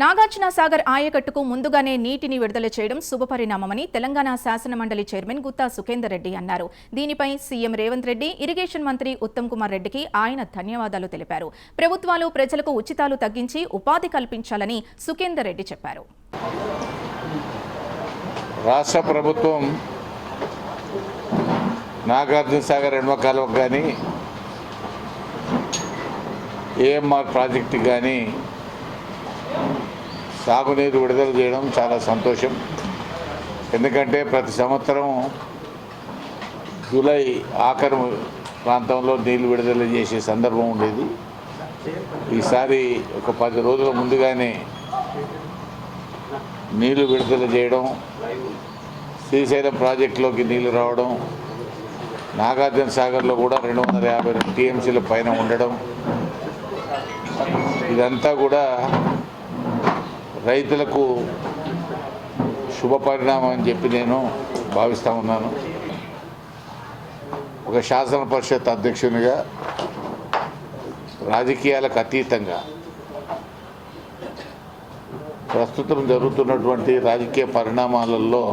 నాగార్జున సాగర్ ఆయకట్టుకు ముందుగానే నీటిని విడుదల చేయడం శుభపరిణామమని తెలంగాణ శాసనమండలి చైర్మన్ గుత్తా సుఖేందర్ రెడ్డి అన్నారు. దీనిపై సీఎం రేవంత్ రెడ్డి ఇరిగేషన్ మంత్రి ఉత్తమ్ కుమార్ రెడ్డికి ఆయన ధన్యవాదాలు తెలిపారు. ప్రభుత్వాలు ప్రజలకు ఉచితాలు తగ్గించి ఉపాధి కల్పించాలని సుఖేందర్ రెడ్డి చెప్పారు. రాష్ట్ర ప్రభుత్వం నాగార్జున సాగర్ ఎడమ కాలువకు కానీ ఏఎంఆర్ ప్రాజెక్టు కానీ సాగునీరు విడుదల చేయడం చాలా సంతోషం. ఎందుకంటే ప్రతి సంవత్సరం జూలై ఆఖరు ప్రాంతంలో నీళ్ళు విడుదల చేసే సందర్భం ఉండేది. ఈసారి ఒక పది రోజుల ముందుగానే నీళ్ళు విడుదల చేయడం శ్రీశైలం ప్రాజెక్టులోకి నీళ్ళు రావడం నాగార్జున సాగర్లో కూడా రెండు వందల యాభై రెండు టీఎంసీల పైన ఉండడం ఇదంతా కూడా రైతులకు శుభపరిణామం అని చెప్పి నేను భావిస్తూ ఉన్నాను. ఒక శాసన పరిషత్ అధ్యక్షునిగా రాజకీయాలకు అతీతంగా ప్రస్తుతం జరుగుతున్నటువంటి రాజకీయ పరిణామాలలో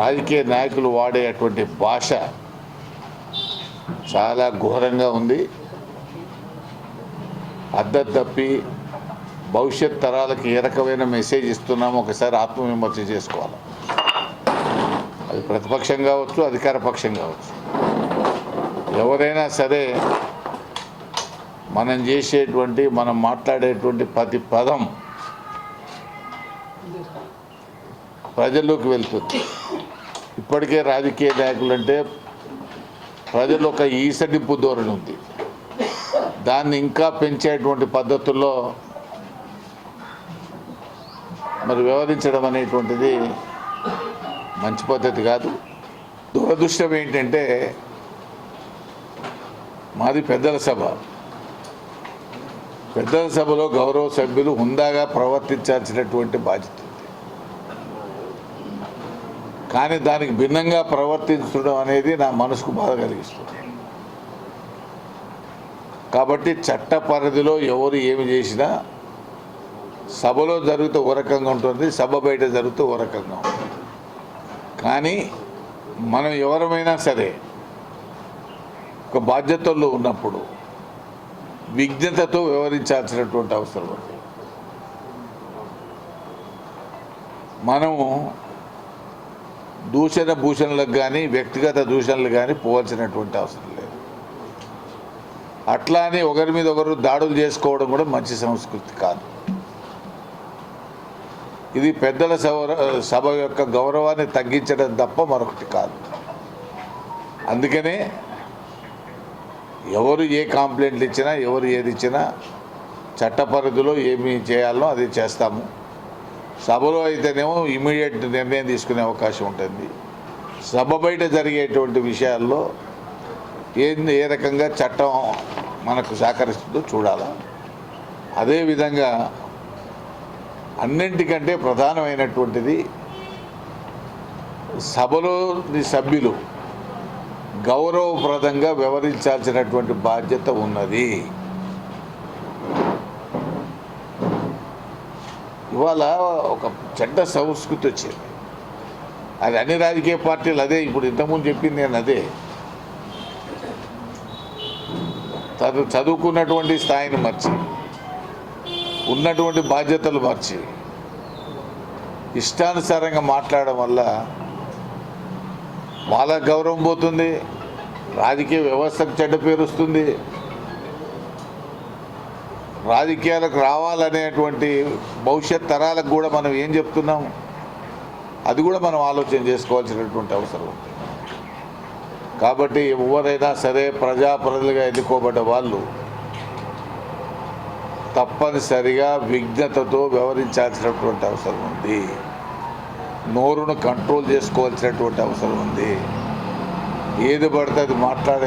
రాజకీయ నాయకులు వాడేటువంటి భాష చాలా ఘోరంగా ఉంది. అద్దం తప్పి భవిష్యత్ తరాలకు ఏ రకమైన మెసేజ్ ఇస్తున్నామో ఒకసారి ఆత్మవిమర్శ చేసుకోవాలి. అది ప్రతిపక్షం కావచ్చు అధికార పక్షం కావచ్చు. ఎవరైనా సరే మనం చేసేటువంటి మనం మాట్లాడేటువంటి ప్రతి పదం ప్రజల్లోకి వెళ్తుంది. ఇప్పటికే రాజకీయ నాయకులు అంటే ప్రజలు ఒక ఈసడింపు ధోరణి ఉంది. దాన్ని ఇంకా పెంచేటువంటి పద్ధతుల్లో మరి వ్యవహరించడం అనేటువంటిది మంచి పద్ధతి కాదు. దురదృష్టం ఏంటంటే మాది పెద్దల సభ. పెద్దల సభలో గౌరవ సభ్యులు హుందాగా ప్రవర్తించాల్సినటువంటి బాధ్యత కానీ దానికి భిన్నంగా ప్రవర్తించడం అనేది నా మనసుకు బాధ కలిగిస్తుంది. కాబట్టి చట్ట పరిధిలో ఎవరు ఏమి చేసినా సభలో జరుగుతూ ఓ రకంగా ఉంటుంది సభ బయట జరుగుతూ ఓ రకంగా ఉంటుంది. కానీ మనం ఎవరమైనా సరే ఒక బాధ్యతల్లో ఉన్నప్పుడు విజ్ఞతతో వ్యవహరించాల్సినటువంటి అవసరం ఉంది. మనము దూషణ భూషణలకు కానీ వ్యక్తిగత దూషణలు కానీ పోవాల్సినటువంటి అవసరం లేదు. అట్లానే ఒకరి మీద ఒకరు దాడులు చేసుకోవడం కూడా మంచి సంస్కృతి కాదు. ఇది పెద్దల సభ సభ యొక్క గౌరవాన్ని తగ్గించడం తప్ప మరొకటి కాదు. అందుకనే ఎవరు ఏ కంప్లైంట్లు ఇచ్చినా ఎవరు ఏది ఇచ్చినా చట్ట పరిధిలో ఏమి చేయాలో అది చేస్తాము. సభలో అయితేనేమో ఇమీడియట్ నిర్ణయం తీసుకునే అవకాశం ఉంటుంది. సభ బయట జరిగేటువంటి విషయాల్లో ఏ ఏ రకంగా చట్టం మనకు సహకరిస్తుందో చూడాలా. అదేవిధంగా అన్నింటికంటే ప్రధానమైనటువంటిది సభలోని సభ్యులు గౌరవప్రదంగా వ్యవహరించాల్సినటువంటి బాధ్యత ఉన్నది. ఇవాళ ఒక చెడ్డ సంస్కృతి వచ్చింది. అది అన్ని రాజకీయ పార్టీలు అదే. ఇప్పుడు ఇంతకుముందు చెప్పింది నేను అదే. చదువు చదువుకున్నటువంటి స్థాయిని మర్చి ఉన్నటువంటి బాధ్యతలు మర్చి ఇష్టానుసారంగా మాట్లాడడం వల్ల వాళ్ళ గౌరవం పోతుంది రాజకీయ వ్యవస్థకు చెడ్డ పేరు వస్తుంది రాజకీయాలకు రావాలనేటువంటి భవిష్యత్ తరాలకు కూడా మనం ఏం చెప్తున్నాం అది కూడా మనం ఆలోచన చేసుకోవాల్సినటువంటి అవసరం ఉంది. కాబట్టి ఎవరైనా సరే ప్రజాప్రతినిధులుగా ఎన్నుకోబడ్డ వాళ్ళు తప్పనిసరిగా విఘ్నతతో వ్యవహరించాల్సినటువంటి అవసరం ఉంది. నోరును కంట్రోల్ చేసుకోవాల్సినటువంటి అవసరం ఉంది. ఏది పడితే అది మాట్లాడే